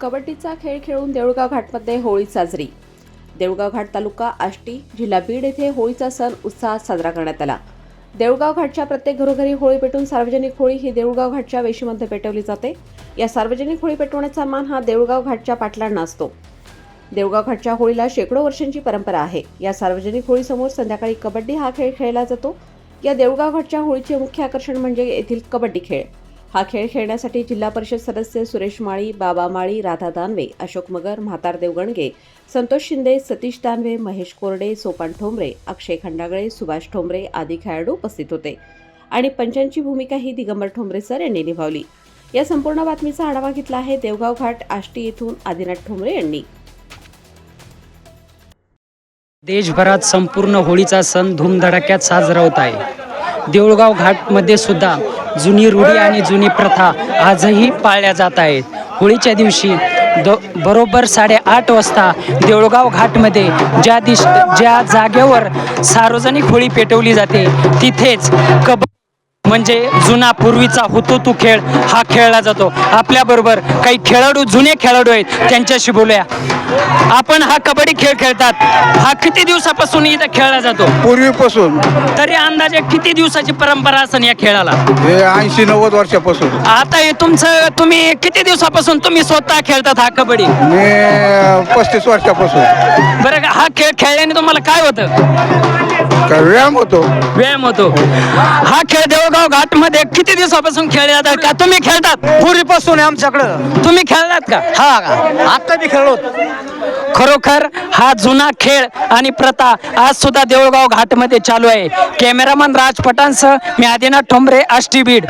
कबड्डीचा खेळ खेळून देऊळगाव घाटमध्ये होळी साजरी. देऊळगाव घाट तालुका आष्टी जिल्हा बीड येथे होळीचा सण उत्साहात साजरा करण्यात आला. देऊळगाव घाटच्या प्रत्येक घरोघरी होळी पेटून सार्वजनिक होळी ही देऊळगाव घाटच्या वेशीमध्ये पेटवली जाते. या सार्वजनिक होळी पेटवण्याचा मान हा देऊळगाव घाटच्या पाटलांना असतो. देऊळगाव घाटच्या होळीला शेकडो वर्षांची परंपरा आहे. या सार्वजनिक होळीसमोर संध्याकाळी कबड्डी हा खेळ खेळला जातो. या देऊळगाव घाटच्या होळीचे मुख्य आकर्षण म्हणजे येथील कबड्डी खेळ. हा खेळ खेळण्यासाठी जिल्हा परिषद सदस्य सुरेश माळी बाबा माळी राधा दानवे अशोक मगर म्हातार देवगणगे संतोष शिंदे सतीश दानवे महेश कोरडे सोपान ठोंबरे अक्षय खंडागळे सुभाष ठोंबरे आदी खेळाडू उपस्थित होते. आणि पंचांची भूमिका ही दिगंबर ठोंबरे सर यांनी निभावली. या संपूर्ण बातमीचा आढावा घेतला आहे देवगाव घाट आष्टी येथून आदिनाथ ठोंबरे यांनी. देशभरात संपूर्ण होळीचा सण धूमधडाक्यात साजरा होत आहे. देऊळगाव घाटमध्ये सुद्धा जुनी रूढी आणि जुनी प्रथा आजही पाळल्या जात आहेत. होळीच्या दिवशी द बरोबर साडेआठ वाजता देऊळगाव घाटमध्ये ज्या दिश ज्या जागेवर सार्वजनिक होळी पेटवली जाते तिथेच कब म्हणजे जुना पूर्वीचा हुतुतू खेळ हा खेळला जातो. आपल्याबरोबर काही खेळाडू जुने खेळाडू आहेत त्यांच्याशी बोलूया. आपण हा कबड्डी खेळ खेळतात. हा किती दिवसापासून इथं खेळला जातो? पूर्वीपासून. तरी अंदाजे किती दिवसाची परंपरा असेल या खेळाला? हे ऐंशी नव्वद वर्षापासून. आता हे तुमचं तुम्ही किती दिवसापासून तुम्ही स्वतः खेळतात हा कबड्डी? मी पस्तीस वर्षापासून. बरं का हा खेळ खेळल्याने तुम्हाला काय होतं? का व्यायाम होतो? व्यायाम होतो. हा खेळ देवगाव घाटमध्ये किती दिवसापासून खेळले जातात का? तुम्ही खेळतात? पूर्वीपासून आहे आमच्याकडं. तुम्ही खेळलात का? हा आता बी खेळलो खरोखर हा जुना खेळ आणि प्रथा आज सुद्धा देऊळगाव घाटमध्ये चालू आहे. कॅमेरामन राज पटांसह मी आदिनाथ ठोंबरे आष्टी बीड